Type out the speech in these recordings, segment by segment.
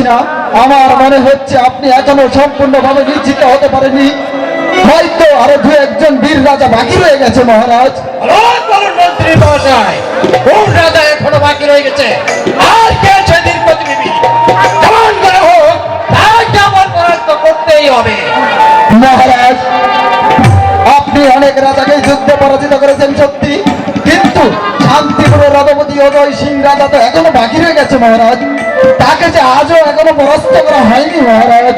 পারছি না। আমার মনে হচ্ছে আপনি এখনও সম্পূর্ণভাবে নিশ্চিত হতে পারেনি হয়তো আরও দু একজন বীর রাজা বাকি রয়ে গেছে মহারাজ। বলুন বলুন মন্ত্রী মহাশয় কোন রাজা এখনও বাকি রয়ে গেছে। আর কে সেদিন প্রতিনিধি? যেমন করে হোক তাকে আমার পরাস্ত করতেই হবে। মহারাজ আপনি অনেক রাজাকে যুদ্ধে পরাজিত করেছেন সত্যি কিন্তু শান্তিপুরের রদপতি অজয় সিং রাজা তো এখনও বাকি রয়ে গেছে মহারাজ। তাকে যে আজও এখনও পরাস্ত করা হয়নি মহারাজ।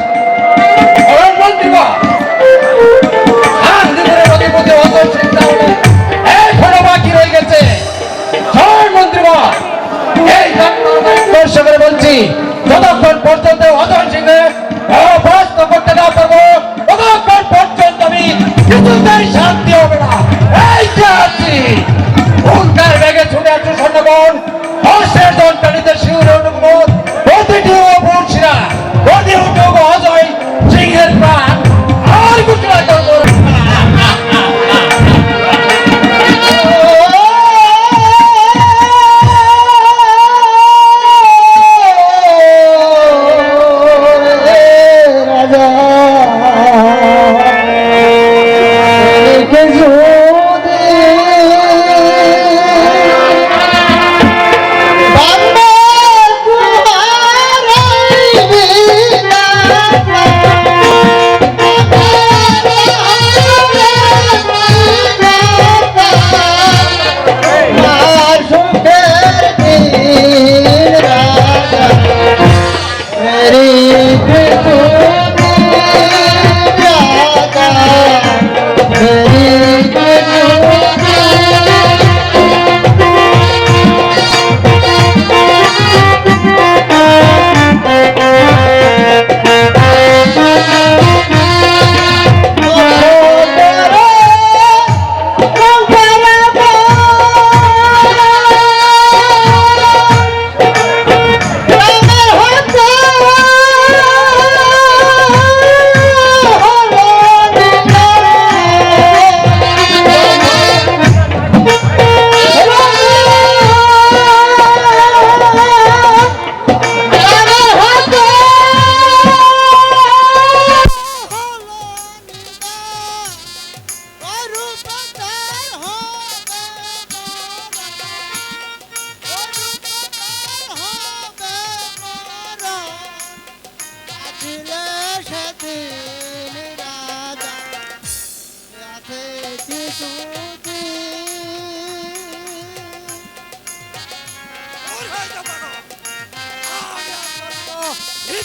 শান্তি হবে না। এই যে আছি হুঙ্কার বেগে ছুটে আসছে স্বর্ণবন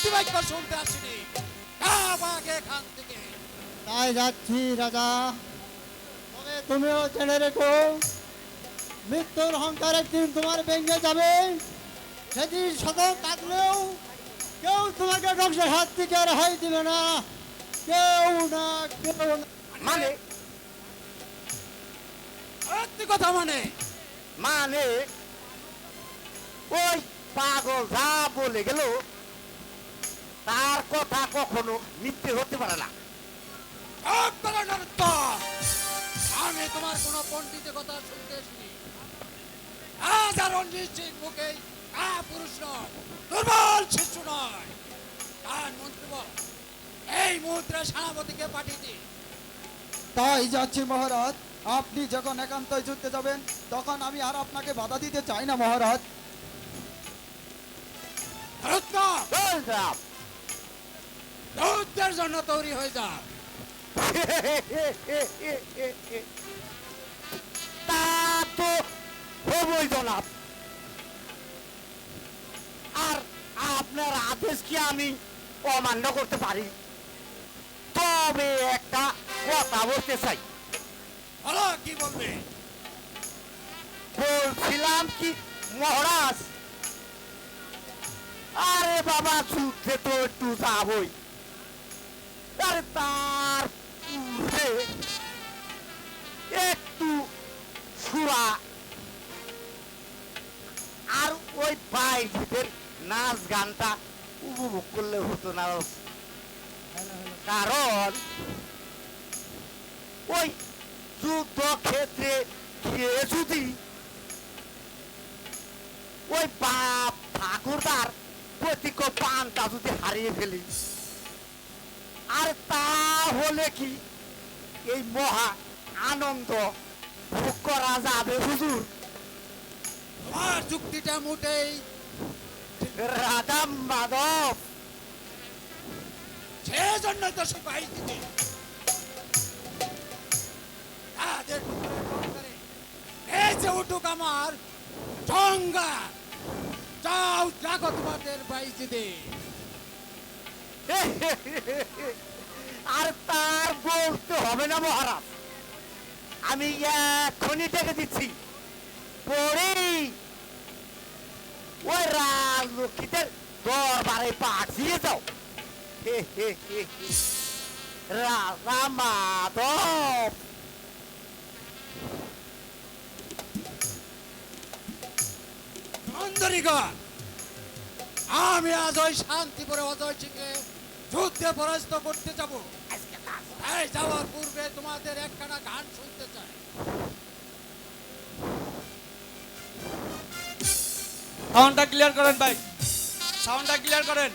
ইতিবাক্য শুনতে আসিনি। আমাকে এখান থেকে। তাই যাচ্ছি রাজা। তবে তুমিও জেনে রেখো মৃত্যুর অহংকার একদিন তোমার ভেঙে যাবে। সেদিন শত কাটলেও কেউ তোমাকে ধ্বংসের হাত থেকে রেহাই দিবে না। কেউ না কেউ না। মানে? সত্যি কথা মানে? মানে? ওই পাগল যা বলে গেল কখনো মিথ্যে হতে পারে না। আমি তোমার কোনো পণ্ডিতের কথা শুনতে আসিনি। আজ আর রঞ্জিত সিং মুখে কা পুরুষ নয় দুর্বল শিশু নয়। তার মন্ত্রী বল, এই মুহূর্তে সেনাপতিকে পাঠিয়ে দিন। তাই যাচ্ছি মহারাজ আপনি যখন একান্তই যুদ্ধে যাবেন তখন আমি আর আপনাকে বাধা দিতে চাই না মহারাজ। বলরাম, যুদ্ধের জন্য তৈরি হয়ে যা। তা তো হবই জনাব। আর আপনার আদেশ কি আমি অমান্য করতে পারি? তবে একটা কথা বলতে চাই। বলো কি বলবে? বলছিলাম কি মহারাজ? আরে বাবা যুদ্ধে তো একটু যাবই। আরে তার একটু সুরা। আর ওই বাইজিদের নাচ গানটা উপভোগ করলে হতো না। কারণ ওই যুদ্ধ ক্ষেত্রে গিয়ে যদি ওই বাপ ঠাকুরদার প্রতীক পানটা যদি হারিয়ে ফেলি। আর তা হলে কি? এই মহা আনন্দ ভোগ করা যাবে হুজুর। তোমার যুক্তিটা মোটেই রাজা মাধব। সেজন্য তো সে তাদের এই যে উঠুক আমার সংজ্ঞা যাও জাগো তোমাদের দিতে আর তার বলতে হবে না, মহারাজ। আমি এখনই ডেকে দিচ্ছি। পরেই ওই রাজলক্ষ্মীদের দরবারে পাঠিয়ে যাও। রাজা মাধব। আমি আজ ওই শান্তিপুরে অজয় সিংহে যুদ্ধে পরাজিত করতে যাব। তাই যাওয়ার পূর্বে তোমাদের একখানা গান শুনতে চাই। সাউন্ডটা ক্লিয়ার করেন ভাই। সাউন্ডটা ক্লিয়ার করেন।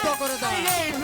মুক্ত করে দাও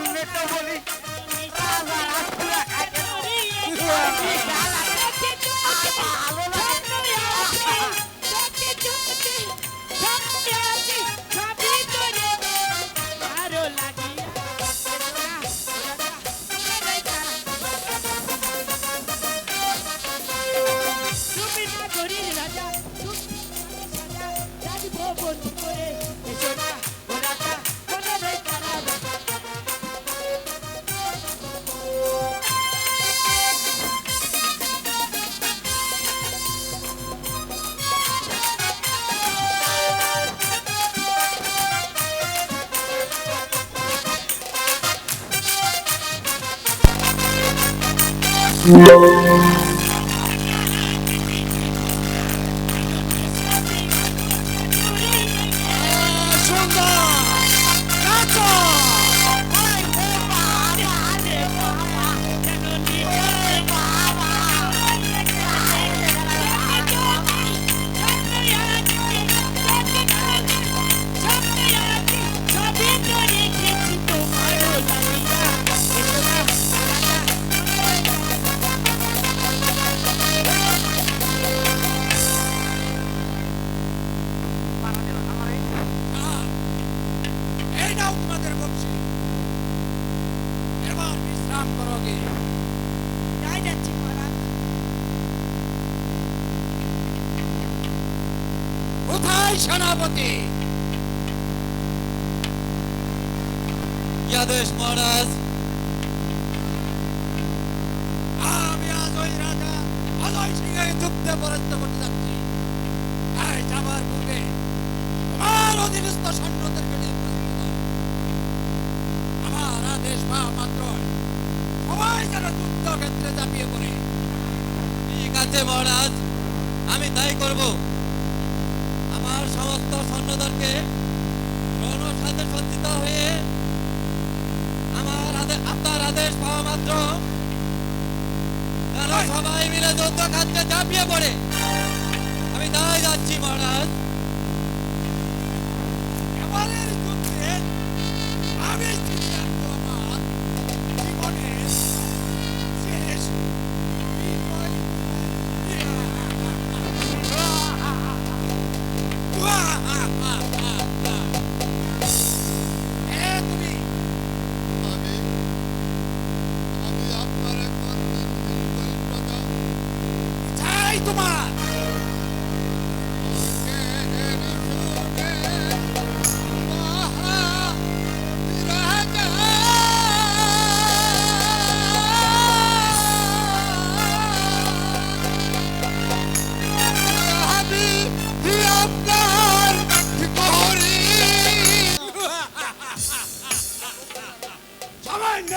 Thank you. এই সেনাপতি? আদেশ মহারাজ। আমি আজ ওই রাজা অজয় যুদ্ধে করতে যাচ্ছি। এই যাবার পূর্বে তোমার অধীনস্থ সৈন্যদেরকে। আমার আদেশ বা মাত্র সবাই যেন যুদ্ধক্ষেত্রে ঝাঁপিয়ে পড়ে। ঠিক আছে মহারাজ, আমি তাই করব। আমার সমস্ত সৈন্যদলকে রণসাথে সজ্জিত হয়ে আমার আপনার আদেশ পাওয়া মাত্র। তারা সবাই মিলে যুদ্ধ খাতে ঝাঁপিয়ে পড়ে। আমি তাই যাচ্ছি মহারাজ। যুদ্ধে আমি তোমার।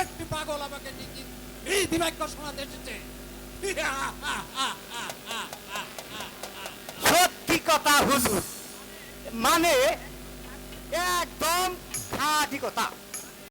একটি পাগল আমাকে এই দিবাক্য শোনাতে এসেছে। কথা হুজুর। মানে একদম খাঁটি কথা।